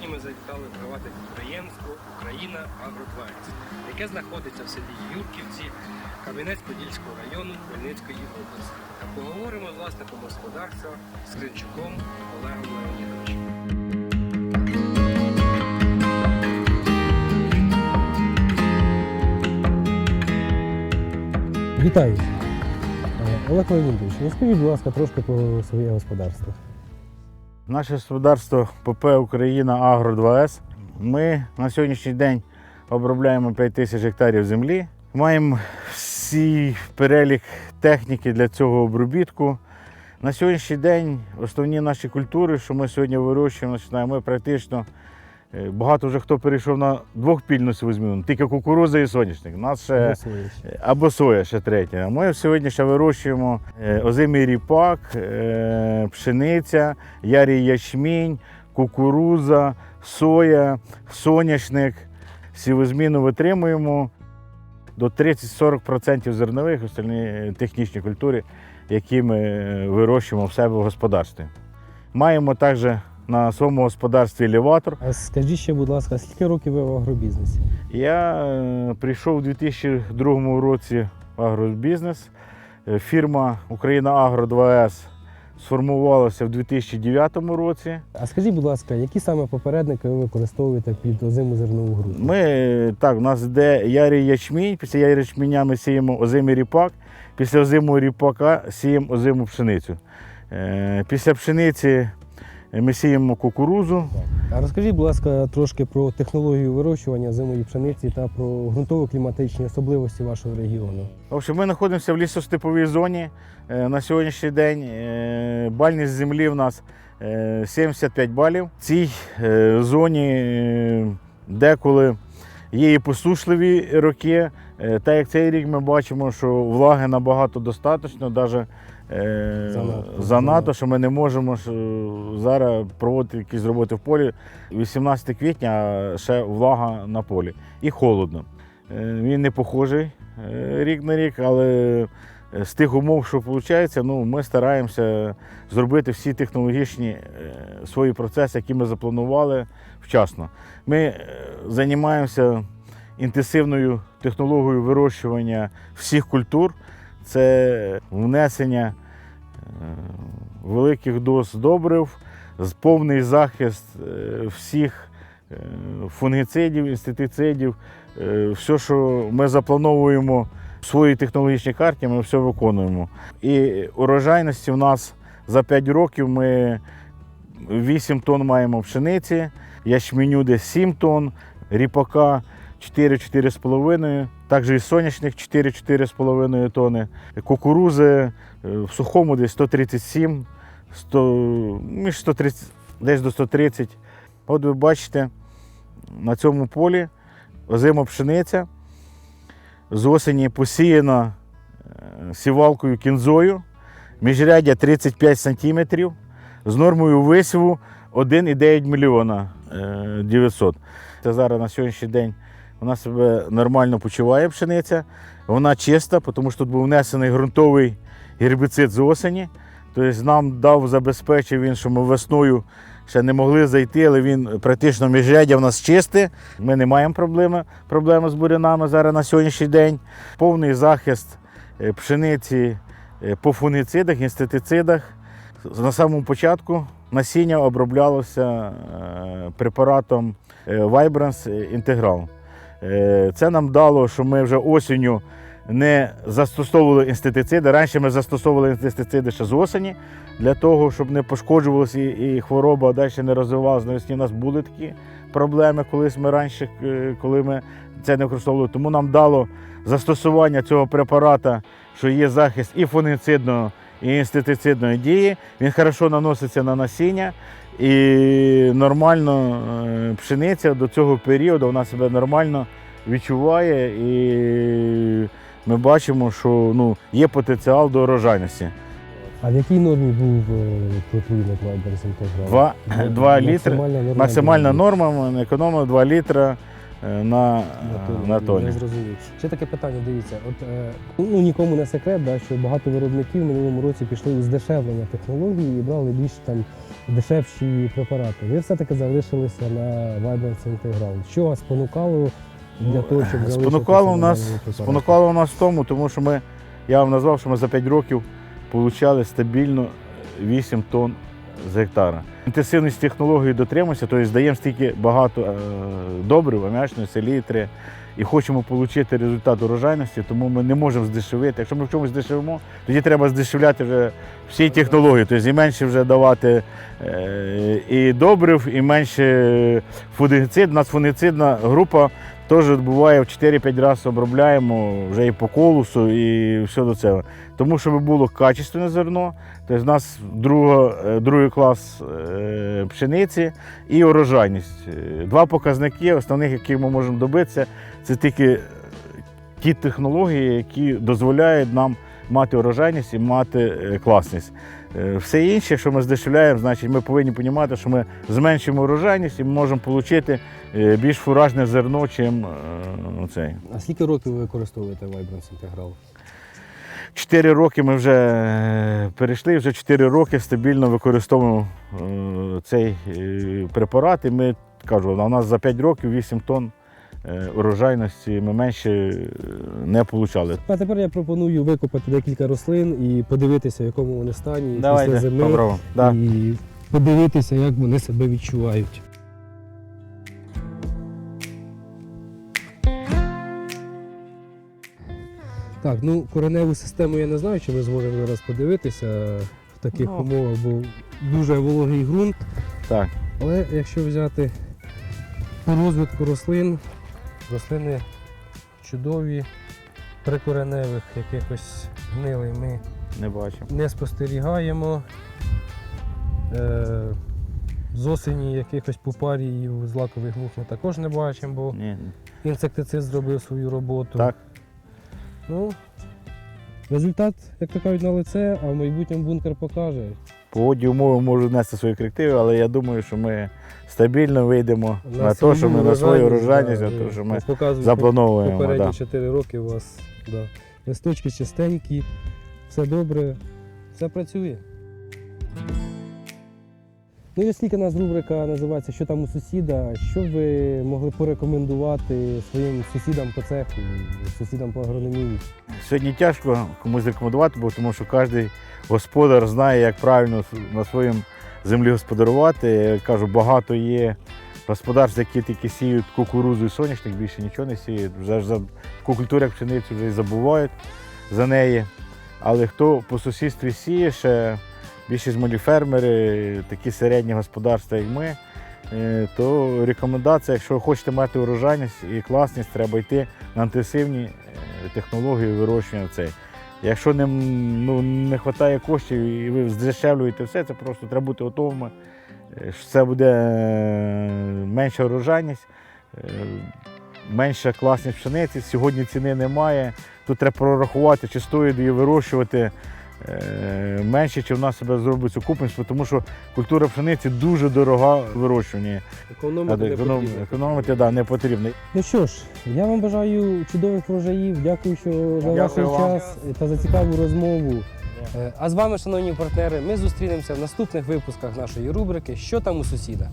Сьогодні ми завітали приватне підприємство Україна Агротварц, яке знаходиться в селі Юрківці Кам'янець-Подільського району Хмельницької області. Поговоримо з власником господарства Скринчуком Олегом Леонідовичем. Вітаю! Е, Олег Леонідович, розкажіть, будь ласка, трошки про своє господарство. Наше господарство ПП Україна Агро 2С. Ми на сьогоднішній день обробляємо 5 тисяч гектарів землі. Маємо всі перелік техніки для цього обробітку. На сьогоднішній день основні наші культури, що ми сьогодні вирощуємо, ми практично багато вже хто перейшов на двохпільну свою зміну, тільки кукуруза і соняшник. У нас ще або соя ще третя. Ми сьогодні ще вирощуємо е, озимий ріпак, е, пшениця, ярий ячмінь, кукуруза, соя, соняшник. Сівозміну витримуємо до 30-40% зернових, остальні е, технічні культури, які ми е, вирощуємо в себе в господарстві. Маємо також на своєму господарстві елеватор. А скажіть ще, будь ласка, скільки років ви в агробізнесі? Я е, прийшов у 2002 році в агробізнес. Е, Фірма Україна Агро 2С сформувалася в 2009 році. А скажіть, будь ласка, які саме попередники ви використовуєте під озиму зернову групу? Ми е, так, у нас йде ярий ячмінь. Після ярий ячменя ми сіємо озимий ріпак. Після озимого ріпака сіємо озиму пшеницю. Після пшениці ми сіємо кукурузу. А розкажіть, будь ласка, трошки про технологію вирощування озимої пшениці та про ґрунтово-кліматичні особливості вашого регіону. В общем, ми знаходимося в лісостеповій зоні. Е, На сьогоднішній день е, бальність землі в нас е, 75 балів. В цій е, зоні е, деколи є і посушливі роки. Е, Так як цей рік ми бачимо, що влаги набагато достатньо, навіть Занадто. занадто, що ми не можемо е, зараз проводити якісь роботи в полі. 18 квітня ще влага на полі і холодно. Е, Він не похожий е, рік на рік, але е, з тих умов, що виходить, ну, ми стараємося зробити всі технологічні е, свої процеси, які ми запланували вчасно. Ми е, займаємося інтенсивною технологією вирощування всіх культур. Це внесення е, великих доз добрив, повний захист е, всіх е, фунгіцидів, інститицидів. Все, що ми заплановуємо в своїй технологічній карті, ми все виконуємо. І урожайності в нас за 5 років ми 8 тонн маємо пшениці, ячменю десь 7 тонн, ріпака 4-4,5, також і соняшник 4-4,5 тонни, кукурузи е, в сухому десь 137, 100, між 130, десь до 130. От ви бачите, на цьому полі озима пшениця. З осені посіяна е, сівалкою кінзою, міжряддя 35 см, з нормою висіву 1,9 мільйона е, 900. Це зараз на сьогоднішній день вона себе нормально почуває пшениця. Вона чиста, тому що тут був внесений ґрунтовий гербіцид з осені. Тобто нам дав, забезпечив він, що ми весною ще не могли зайти, але він практично міжряддя в нас чисте. Ми не маємо проблеми, проблеми з бурянами зараз на сьогоднішній день. Повний захист е, пшениці е, по фунгіцидах, інститицидах. На самому початку насіння оброблялося е, препаратом Vibrance Integral. Е, Це нам дало, що ми вже осінню не застосовували інститициди. Раніше ми застосовували інститициди ще з осені для того, щоб не пошкоджувалася і, хвороба далі не розвивалася. Навесні у нас були такі проблеми колись ми раніше, е, коли ми це не використовували. Тому нам дало застосування цього препарата, що є захист і фунгіцидного, інститицидної дії. Він хорошо наноситься на насіння. І нормально е, пшениця до цього періоду вона себе нормально відчуває, і ми бачимо, що ну, є потенціал до урожайності. А в якій нормі був Вайберс Інтеграл? Два- два літри. Максимальна норма. Економимо 2 літра на, На е, на тоні. Я зрозумів. Ще таке питання, дивіться. От, е, ну, нікому не секрет, да, що багато виробників в минулому році пішли у здешевлення технології і брали більш там дешевші препарати. Ви все-таки залишилися на Vibrance Integral. Що вас спонукало для того, щоб Спонукало на нас, спонукало нас в тому, тому що ми, я вам назвав, що ми за 5 років отримали стабільно 8 тонн з гектара. Інтенсивність технології дотримуємося, тобто здаємо стільки багато е, добрив, аміачної селітри, і хочемо отримати результат урожайності, тому ми не можемо здешевити. Якщо ми в чомусь здешевимо, тоді треба здешевляти вже всі технології, тобто і менше вже давати е, і добрив, і менше фунгицид. У нас фунгицидна група теж буває в 4-5 разів обробляємо вже і по колусу, і все до цього. Тому щоб було качественне зерно, тобто в нас друга, е, другий клас е, пшениці і урожайність. Е, Два показники, основних, яких ми можемо добитися, це тільки ті технології, які дозволяють нам мати урожайність і мати е, класність. Е, Все інше, якщо ми здешевляємо, значить ми повинні розуміти, що ми зменшимо урожайність і ми можемо отримати е, більш фуражне зерно, чим е, цей. А скільки років ви використовуєте Vibrance Integral? Чотири роки ми вже перейшли, вже чотири роки стабільно використовуємо цей препарат. І ми кажу, у нас за 5 років 8 тонн урожайності ми менше е, не отримали. А тепер я пропоную викопати декілька рослин і подивитися, в якому вони стані після зими. попробуємо. Да. і подивитися, як вони себе відчувають. Так, ну кореневу систему я не знаю, чи ми зможемо зараз подивитися в таких Ну. умовах, бо дуже вологий ґрунт. Так. Але якщо взяти по розвитку рослин, рослини чудові, прикореневих якихось гнилий ми Не бачимо. не спостерігаємо. Е, з осені якихось пупаріїв, злакових мух ми також не бачимо, бо Ні. інсектицид зробив свою роботу. Так. Ну, результат, як то кажуть, на лице, а в майбутньому бункер покаже. Погодні умови можуть нести свої корективи, але я думаю, що ми стабільно вийдемо на, те, що ми на свою урожайність, да, на те, що ми заплановуємо. Попередні Да. 4 роки у вас да. листочки чистенькі, все добре, все працює. Ну і оскільки у нас рубрика називається Що там у сусіда, що ви могли порекомендувати своїм сусідам по цеху, сусідам по агрономії? Сьогодні тяжко комусь рекомендувати, бо тому що кожен господар знає, як правильно на своїм землі господарувати. Я кажу, багато є господарств, які тільки сіють кукурудзу і соняшник, більше нічого не сіють. Вже за таку культуру, як пшеницю, вже і забувають за неї. Але хто по сусідстві сіє, ще більшість малі фермери, такі середні господарства, як ми, е, то рекомендація, якщо ви хочете мати урожайність і класність, треба йти на інтенсивні е, технології вирощування цей. Якщо не, ну, не вистачає коштів і ви здешевлюєте все, це просто треба бути готовими. е, що Це буде менша урожайність, менша класність пшениці. Сьогодні ціни немає. Тут треба прорахувати, чи стоїть її вирощувати менше, чи вона себе зробить окупність, тому що культура пшениці дуже дорога в вирощуванні. Економити не Економ- потрібно. Економити да, не потрібно. Ну що ж, я вам бажаю чудових врожаїв, дякую, що за ваш час та за цікаву розмову. Е, А з вами, шановні партнери, ми зустрінемося в наступних випусках нашої рубрики Що там у сусіда.